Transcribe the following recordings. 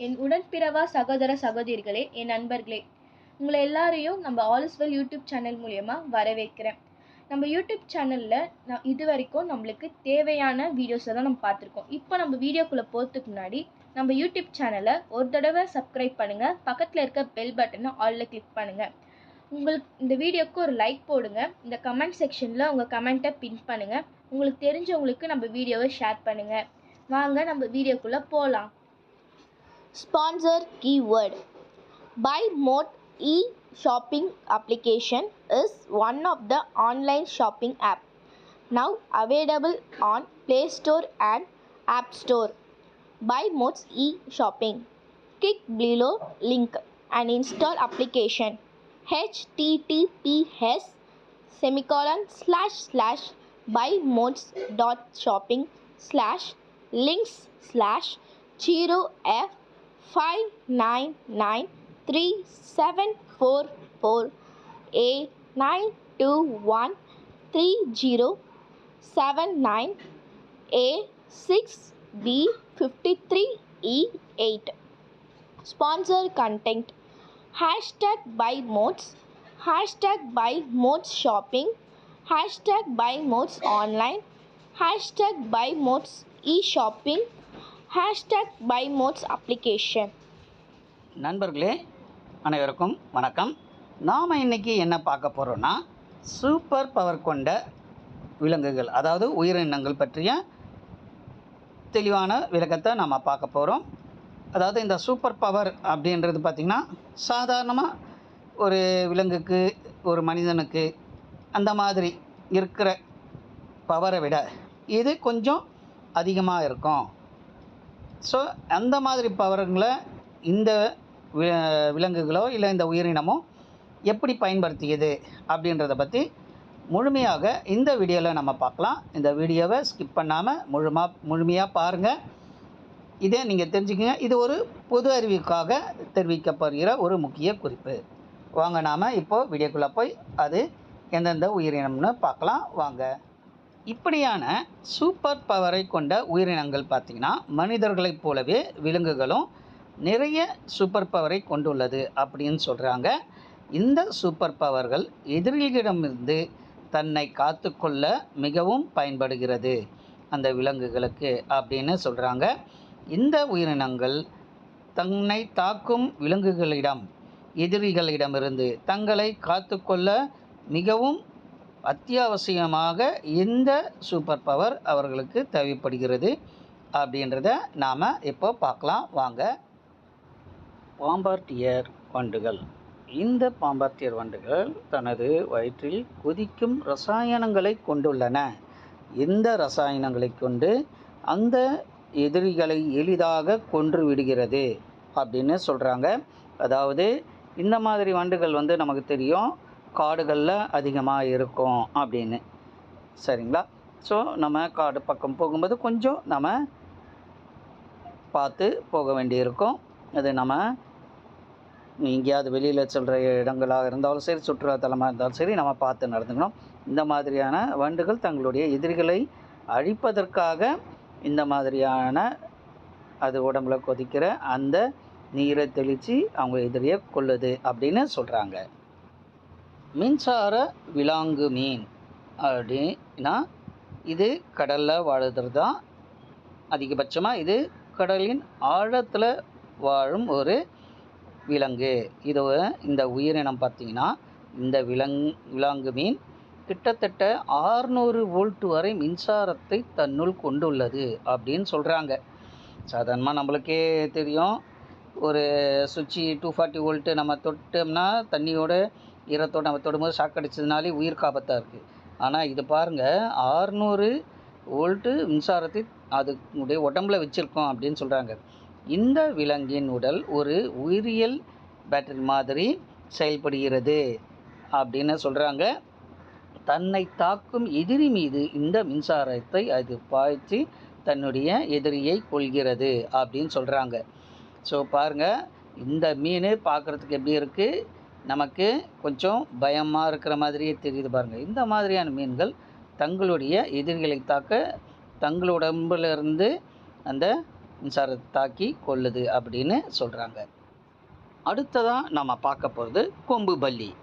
என் உடன்பிறவா சகோதர சகோதரிகளே என் நண்பர்களே உங்களை எல்லாரையும் நம்ம ஆல்ஸ்வெல் யூடியூப் சேனல் மூலயமா வரவேற்கிறேன். நம்ம யூடியூப் சேனலில் நான் இது வரைக்கும் நம்மளுக்கு தேவையான வீடியோஸை தான் நம்ம பார்த்துருக்கோம். இப்போ நம்ம வீடியோக்குள்ளே போகிறதுக்கு முன்னாடி நம்ம யூடியூப் சேனலை ஒரு தடவை சப்ஸ்கிரைப் பண்ணுங்கள் பக்கத்தில் இருக்க பெல் பட்டனை ஆலில் கிளிக் பண்ணுங்கள் உங்களுக்கு இந்த வீடியோக்கு ஒரு லைக் போடுங்க. இந்த கமெண்ட் செக்ஷனில் உங்கள் கமெண்ட்டை பின் பண்ணுங்கள் உங்களுக்கு தெரிஞ்சவங்களுக்கு நம்ம வீடியோவை ஷேர் பண்ணுங்கள் வாங்க நம்ம வீடியோக்குள்ளே போகலாம் Sponsor keyword Buy Mode e shopping application is one of the online shopping app now available on Play Store and App Store. Buy Modes e shopping. Click below link and install application https semicolon slash slash buy buymodes dot shopping slash links slash 0 f five nine nine three seven four four A nine two one three zero seven nine A six B fifty three E eight. Sponsor content. Hashtag buy modes. Hashtag buy modes shopping. Hashtag buy modes online. Hashtag buy modes e-shopping hashtag buy modes application நண்பர்களே அனைவருக்கும் வணக்கம். நாம் இன்னைக்கு என்ன பார்க்க போகிறோன்னா super power கொண்ட விலங்குகள் அதாவது உயிரினங்கள் பற்றிய தெளிவான விளக்கத்தை நம்ம பார்க்க போகிறோம் அதாவது இந்த சூப்பர் பவர் அப்படின்றது பார்த்திங்கன்னா சாதாரணமாக ஒரு விலங்குக்கு ஒரு மனிதனுக்கு அந்த மாதிரி இருக்கிற பவரை விட இது கொஞ்சம் அதிகமாக இருக்கும். ஸோ அந்த மாதிரி பவருங்களை இந்த விலங்குகளோ இல்லை இந்த உயிரினமோ எப்படி பயன்படுத்தியது அப்படின்றத பற்றி முழுமையாக இந்த வீடியோவில் நம்ம பார்க்கலாம். இந்த வீடியோவை ஸ்கிப் பண்ணாமல் முழுமா முழுமையாக பாருங்கள் இதே நீங்கள் தெரிஞ்சுக்கங்க. இது ஒரு பொது அறிவுக்காக தெரிவிக்கப்படுகிற ஒரு முக்கிய குறிப்பு. வாங்க நாம் இப்போது வீடியோக்குள்ளே போய் அது எந்தெந்த உயிரினம்னு பார்க்கலாம். வாங்க. இப்படியான சூப்பர் பவரை கொண்ட உயிரினங்கள் பார்த்திங்கன்னா மனிதர்களைப் போலவே விலங்குகளும் நிறைய சூப்பர் பவரை கொண்டுள்ளது அப்படின்னு சொல்கிறாங்க இந்த சூப்பர் பவர்கள் எதிரிகளிடமிருந்து தன்னை காத்துக்கொள்ள மிகவும் பயன்படுகிறது. அந்த விலங்குகளுக்கு அப்படின்னு சொல்கிறாங்க இந்த உயிரினங்கள் தன்னை தாக்கும் விலங்குகளிடம் எதிரிகளிடமிருந்து தங்களை காத்துக்கொள்ள மிகவும் அத்தியாவசியமாக இந்த சூப்பர் பவர் அவர்களுக்கு தேவைப்படுகிறது அப்படின்றத நாம் இப்போ பார்க்கலாம். வாங்க. பாம்பார்டியர் வண்டுகள். இந்த பாம்பார்டியர் வண்டுகள் தனது வயிற்றில் கொதிக்கும் ரசாயனங்களை கொண்டுள்ளன. இந்த ரசாயனங்களை கொண்டு அந்த எதிரிகளை எளிதாக கொன்று விடுகிறது அப்படின்னு சொல்கிறாங்க அதாவது இந்த மாதிரி வண்டுகள் வந்து நமக்கு தெரியும். காடுகளில் அதிகமாக இருக்கும் அப்படின்னு. சரிங்களா? ஸோ நம்ம காடு பக்கம் போகும்போது கொஞ்சம் நம்ம பார்த்து போக வேண்டியிருக்கும். அது நம்ம எங்கேயாவது வெளியில் சொல்கிற இடங்களாக இருந்தாலும் சரி சுற்றுலாத்தலமாக இருந்தாலும் சரி நம்ம பார்த்து நடந்துக்கணும். இந்த மாதிரியான வண்டுகள் தங்களுடைய எதிரிகளை அழிப்பதற்காக இந்த மாதிரியான அது உடம்புல கொதிக்கிற அந்த நீரை தெளித்து அவங்க எதிரியை கொள்ளுது அப்படின்னு சொல்கிறாங்க மின்சார விலாங்கு மீன் அப்படின்னா இது கடலில் வாழுறது தான் அதிகபட்சமாக இது கடலின் ஆழத்தில் வாழும் ஒரு விலங்கு. இது இந்த உயிரினம் பார்த்திங்கன்னா இந்த விலங் விலாங்கு மீன் கிட்டத்தட்ட ஆறுநூறு வோல்ட் வரை மின்சாரத்தை தன்னுள் கொண்டுள்ளது அப்படின்னு சொல்கிறாங்க சாதாரணமாக நம்மளுக்கே தெரியும். ஒரு சுவிட்சு டூ ஃபார்ட்டி வோல்ட்டு நம்ம தொட்டோம்னா தண்ணியோட ஈரத்தோடு நம்ம தொடும்போது ஷாக் அடிச்சதுனாலே உயிர் காபத்தாக இருக்குது ஆனால் இது பாருங்கள் ஆறுநூறு வோல்ட்டு மின்சாரத்தை அதுடைய உடம்புல வச்சுருக்கோம் அப்படின்னு சொல்கிறாங்க இந்த விலங்கின் உடல் ஒரு உயிரியல் பேட்டரி மாதிரி செயல்படுகிறது அப்படின்னு சொல்கிறாங்க தன்னை தாக்கும் எதிரி மீது இந்த மின்சாரத்தை அது பாய்ச்சி தன்னுடைய எதிரியை கொள்கிறது அப்படின்னு சொல்கிறாங்க ஸோ பாருங்கள் இந்த மீன் பார்க்குறதுக்கு எப்படி இருக்குது நமக்கு கொஞ்சம் பயமாக இருக்கிற மாதிரியே தெரியுது பாருங்கள் இந்த மாதிரியான மீன்கள் தங்களுடைய எதிரிகளை தாக்க தங்களோட உடம்புலேருந்து அந்த மின்சாரத்தை தாக்கி கொள்ளுது அப்படின்னு சொல்கிறாங்க அடுத்ததாக நம்ம பார்க்க போகிறது கொம்பு பல்லி.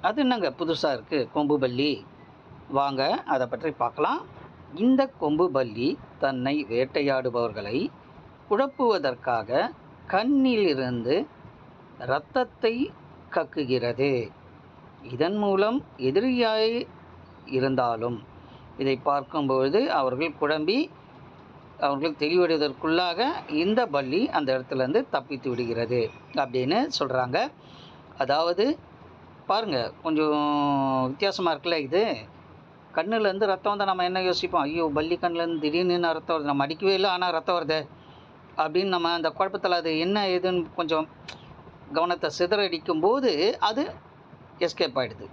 அது என்னங்க? புதுசாக இருக்குது கொம்பு பல்லி. வாங்க அதை பற்றி பார்க்கலாம். இந்த கொம்பு பல்லி தன்னை வேட்டையாடுபவர்களை குழப்புவதற்காக கண்ணிலிருந்து இரத்தத்தை கக்குகிறது இதன் மூலம் எதிரியாய் இருந்தாலும் இதை பார்க்கும்பொழுது அவர்கள் குழம்பி அவர்கள் தெளிவடைவதற்குள்ளாக இந்த பள்ளி அந்த இடத்துலேருந்து தப்பித்து விடுகிறது அப்படின்னு சொல்கிறாங்க அதாவது பாருங்கள் கொஞ்சம் வித்தியாசமாக இருக்குல்ல இது? கண்ணுலேருந்து ரத்தம் வந்தால் நம்ம என்ன யோசிப்போம்? ஐயோ பள்ளி கண்ணுலேருந்து திடீர்னு ரத்தம் வருது? நம்ம அடிக்கவே இல்லை ஆனால் ரத்தம் வருது அப்படின்னு நம்ம அந்த குழப்பத்தில் அது என்ன ஏதுன்னு கொஞ்சம் கவனத்தை சிதறடிக்கும் போது அது எஸ்கேப் ஆகிடுது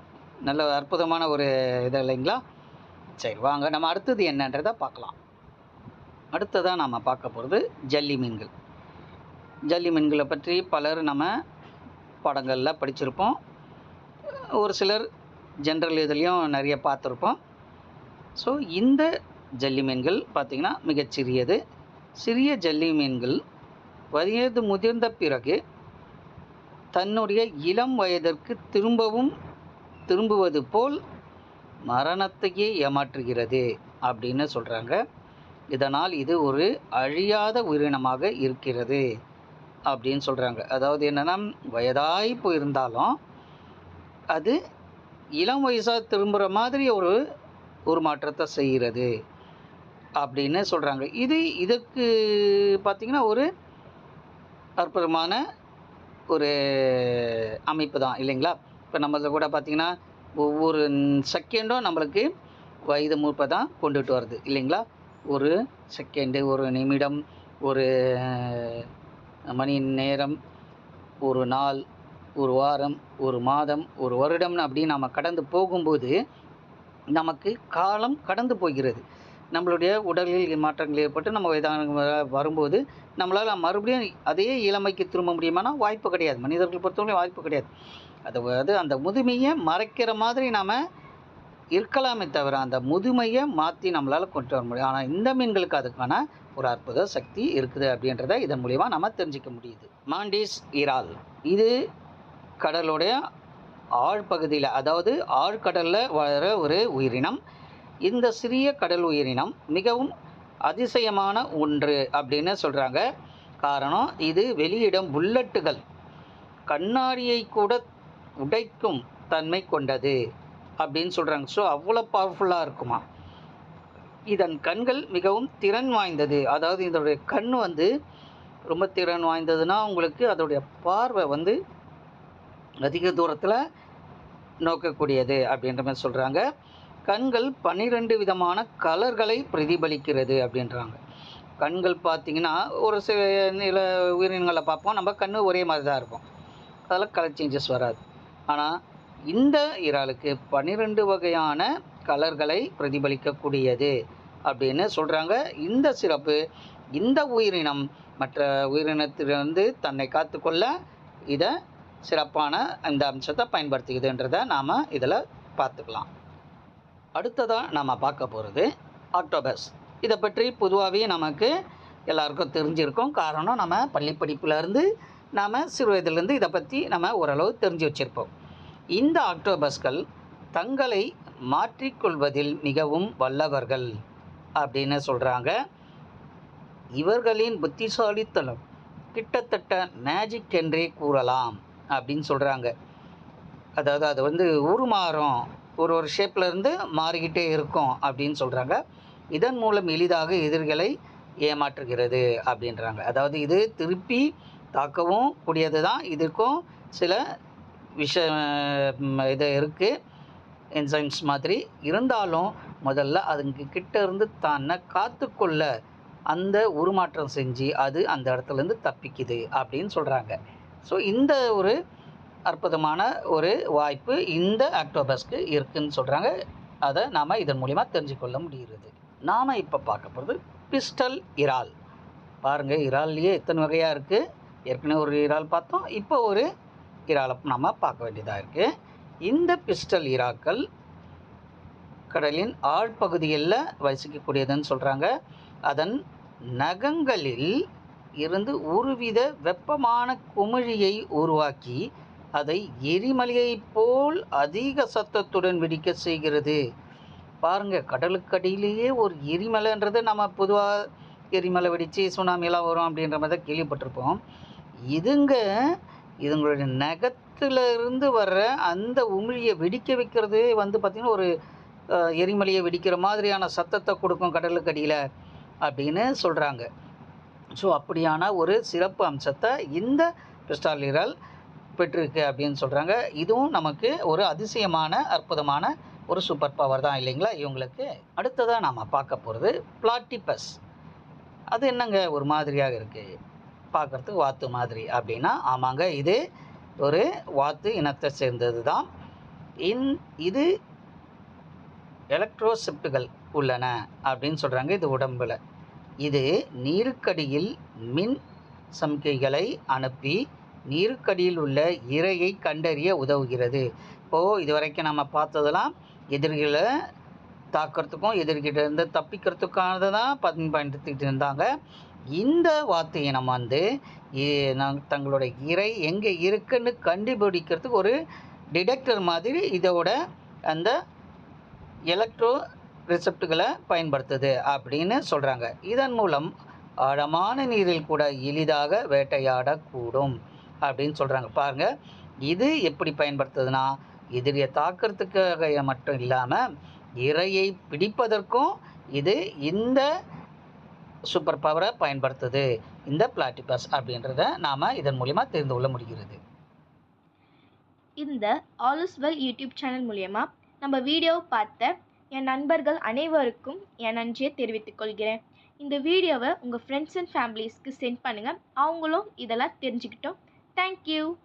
நல்ல அற்புதமான ஒரு இது இல்லைங்களா? சரி வாங்க. நம்ம அடுத்தது என்னன்றதை பார்க்கலாம். அடுத்ததாக நம்ம பார்க்க போகிறது ஜல்லி மீன்கள். ஜல்லி மீன்களை பற்றி பலர் நம்ம படங்களில் படிச்சிருப்போம். ஒரு சிலர் ஜென்ரல் இதுலேயும் நிறைய பார்த்துருப்போம். ஸோ இந்த ஜல்லி மீன்கள் பார்த்திங்கன்னா மிகச்சிறியது. சிறிய ஜல்லி மீன்கள் வயது முதிர்ந்த பிறகு தன்னுடைய இளம் வயதிற்கு திரும்பவும் திரும்புவது போல் மரணத்தையே ஏமாற்றுகிறது அப்படின்னு சொல்கிறாங்க இதனால் இது ஒரு அழியாத உயிரினமாக இருக்கிறது அப்படின்னு சொல்கிறாங்க அதாவது என்னென்னா வயதாகி போயிருந்தாலும் அது இளம் வயசாக திரும்புகிற மாதிரி ஒரு ஒரு மாற்றத்தை செய்கிறது அப்படின்னு சொல்கிறாங்க இது இதற்கு பார்த்திங்கன்னா ஒரு அற்புதமான ஒரு அமைப்பு தான் இல்லைங்களா? இப்போ நம்மள கூட பார்த்திங்கன்னா ஒவ்வொரு செகண்டும் நம்மளுக்கு வயது மூப்பை தான் கொண்டுட்டு வருது இல்லைங்களா? ஒரு செகண்டு ஒரு நிமிடம் ஒரு மணி நேரம் ஒரு நாள் ஒரு வாரம் ஒரு மாதம் ஒரு வருடம்னு அப்படி நம்ம கடந்து போகும்போது நமக்கு காலம் கடந்து போகிறது. நம்மளுடைய உடலில் மாற்றங்கள் ஏற்பட்டு நம்ம வயதான வரும்போது நம்மளால் மறுபடியும் அதே இளமைக்கு திரும்ப முடியுமானா வாய்ப்பு கிடையாது. மனிதர்கள் பொறுத்தவரை வாய்ப்பு கிடையாது. அது அது அந்த முதுமையை மறைக்கிற மாதிரி நாம் இருக்கலாமே தவிர அந்த முதுமையை மாற்றி நம்மளால் கொண்டு வர முடியும். ஆனால் இந்த மீன்களுக்கு அதுக்கான ஒரு அற்புத சக்தி இருக்குது அப்படின்றத இதன் மூலிமா நம்ம தெரிஞ்சிக்க முடியுது. மாண்டிஸ் இறால். இது கடலுடைய ஆழ்பகுதியில் அதாவது ஆழ்கடலில் வளர ஒரு உயிரினம். இந்த சிறிய கடல் உயிரினம் மிகவும் அதிசயமான ஒன்று அப்படின்னு சொல்கிறாங்க காரணம் இது வெளியிடும் புல்லட்டுகள் கண்ணாடியை கூட உடைக்கும் தன்மை கொண்டது அப்படின்னு சொல்கிறாங்க ஸோ அவ்வளோ பவர்ஃபுல்லாக இருக்குமா? இதன் கண்கள் மிகவும் திறன் வாய்ந்தது. அதாவது இதோடைய கண் வந்து ரொம்ப திறன் வாய்ந்ததுன்னா உங்களுக்கு அதோடைய பார்வை வந்து அதிக தூரத்தில் நோக்கக்கூடியது அப்படின்ற மாதிரி சொல்கிறாங்க கண்கள் பன்னிரெண்டு விதமான கலர்களை பிரதிபலிக்கிறது அப்படின்றாங்க. கண்கள் பார்த்திங்கன்னா ஒரு சில நில உயிரினங்களை பார்ப்போம் நம்ம கண் ஒரே மாதிரி தான் இருக்கும். அதில் கலர் சேஞ்சஸ் வராது. ஆனால் இந்த இறாலுக்கு பன்னிரெண்டு வகையான கலர்களை பிரதிபலிக்கக்கூடியது அப்படின்னு சொல்கிறாங்க இந்த சிறப்பு இந்த உயிரினம் மற்ற உயிரினத்திலிருந்து தன்னை காத்துக்கொள்ள இதை சிறப்பான இந்த அம்சத்தை பயன்படுத்திக்குதுன்றதை நாம் இதில் பார்த்துக்கலாம். அடுத்ததாக நம்ம பார்க்க போகிறது ஆக்டோபஸ். இதை பற்றி பொதுவாகவே நமக்கு எல்லாருக்கும் தெரிஞ்சிருக்கும் காரணம் நம்ம பள்ளி படிப்புலேருந்து நாம் சிறு வயதுலேருந்து இதை பற்றி நம்ம ஓரளவு தெரிஞ்சு வச்சுருப்போம். இந்த ஆக்டோபஸ்கள் தங்களை மாற்றிக்கொள்வதில் மிகவும் வல்லவர்கள் அப்படின்னு சொல்கிறாங்க இவர்களின் புத்திசாலித்தனம் கிட்டத்தட்ட மேஜிக் என்றே கூறலாம் அப்படின்னு சொல்கிறாங்க அதாவது அது வந்து உருமாறும் ஒரு ஒரு ஷேப்பில் இருந்து மாறிக்கிட்டே இருக்கும் அப்படின்னு சொல்கிறாங்க இதன் மூலம் எளிதாக எதிர்களை ஏமாற்றுகிறது அப்படின்றாங்க. அதாவது இது திருப்பி தாக்கவும் கூடியது தான் இதுக்கும் சில விஷ இது இருக்குது என்சைம்ஸ் மாதிரி. இருந்தாலும் முதல்ல அதுங்க கிட்ட இருந்து தன்னை காத்துக்கொள்ள அந்த உருமாற்றம் செஞ்சு அது அந்த இடத்துலேருந்து தப்பிக்குது அப்படின்னு சொல்கிறாங்க ஸோ இந்த ஒரு அற்புதமான ஒரு வாய்ப்பு இந்த ஆக்டோபஸ்க்கு இருக்குன்னு சொல்கிறாங்க அதை நாம் இதன் மூலிமா தெரிஞ்சுக்கொள்ள முடிகிறது. நாம் இப்போ பார்க்க போகிறது பிஸ்டல் இறால். பாருங்கள் இறால்லையே எத்தனை வகையாக இருக்குது ஏற்கனவே ஒரு இறால் பார்த்தோம். இப்போ ஒரு இறாலை நம்ம பார்க்க வேண்டியதாக இருக்குது இந்த பிஸ்டல் இறாக்கள் கடலின் ஆழ்பகுதிகளில் வசிக்கக்கூடியதுன்னு சொல்கிறாங்க அதன் நகங்களில் இருந்து ஒருவித வெப்பமான குமிழியை உருவாக்கி அதை எரிமலையைப் போல் அதிக சத்தத்துடன் வெடிக்க செய்கிறது. பாருங்க கடலுக்கடியிலேயே ஒரு எரிமலைன்றது நம்ம பொதுவாக எரிமலை வெடித்து சுனாமிலாம் வரும் அப்படின்ற மாதிரி தான் கேள்விப்பட்டிருப்போம். இதுங்க இதுங்களுடைய நகத்துல இருந்து வர்ற அந்த உமிழியை வெடிக்க வைக்கிறது வந்து பார்த்திங்கன்னா ஒரு எரிமலையை வெடிக்கிற மாதிரியான சத்தத்தை கொடுக்கும் கடலுக்கடியில் அப்படின்னு சொல்கிறாங்க ஸோ அப்படியான ஒரு சிறப்பு அம்சத்தை இந்த பிஸ்டாலிரல் பெற்றிருக்கு அப்படின்னு சொல்கிறாங்க இதுவும் நமக்கு ஒரு அதிசயமான அற்புதமான ஒரு சூப்பர் பவர் தான் இல்லைங்களா? இவங்களுக்கு அடுத்ததாக நாம் பார்க்க போகிறது பிளாட்டிபஸ். அது என்னங்க? ஒரு மாதிரியாக இருக்குது பார்க்குறதுக்கு வாத்து மாதிரி அப்படின்னா ஆமாங்க இது ஒரு வாத்து இனத்தை சேர்ந்தது தான் இன் இது எலக்ட்ரோசெப்டுகள் உள்ளன அப்படின்னு சொல்கிறாங்க இது உடம்பில். இது நீருக்கடியில் மின் சமிக்கைகளை அனுப்பி நீருக்கடியில் உள்ள இரையை கண்டறிய உதவுகிறது. இப்போது இது வரைக்கும் நம்ம பார்த்ததெல்லாம் எதிரிகளை தாக்கிறதுக்கும் எதிர்கிட்ட இருந்து தப்பிக்கிறதுக்கானதை தான் பயன்படுத்திக்கிட்டு இருந்தாங்க. இந்த வார்த்தையை நம்ம வந்து தங்களோட இறை எங்கே இருக்குன்னு கண்டுபிடிக்கிறதுக்கு ஒரு டிடெக்டர் மாதிரி இதோட அந்த எலக்ட்ரோ ரிசெப்டுகளை பயன்படுத்துது அப்படின்னு சொல்கிறாங்க இதன் மூலம் ஆழமான நீரில் கூட எளிதாக வேட்டையாடக்கூடும். அப்படின்னு சொல்கிறாங்க பாருங்கள் இது எப்படி பயன்படுத்துதுன்னா எதிரியை தாக்கிறதுக்காக மட்டும் இல்லாமல் இறையை பிடிப்பதற்கும் இது இந்த சூப்பர் பவரை பயன்படுத்துது. இந்த பிளாட்டிபஸ் அப்படின்றத நாம் இதன் மூலிமா தெரிந்து கொள்ள முடிகிறது. இந்த all is well YouTube channel மூலயமா நம்ம வீடியோவை பார்த்த என் நண்பர்கள் அனைவருக்கும் என் நன்றியை தெரிவித்துக் கொள்கிறேன். இந்த வீடியோவை உங்கள் ஃப்ரெண்ட்ஸ் அண்ட் ஃபேமிலிஸ்க்கு சென்ட் பண்ணுங்கள் அவங்களும் இதெல்லாம் தெரிஞ்சுக்கிட்டோம். Thank you.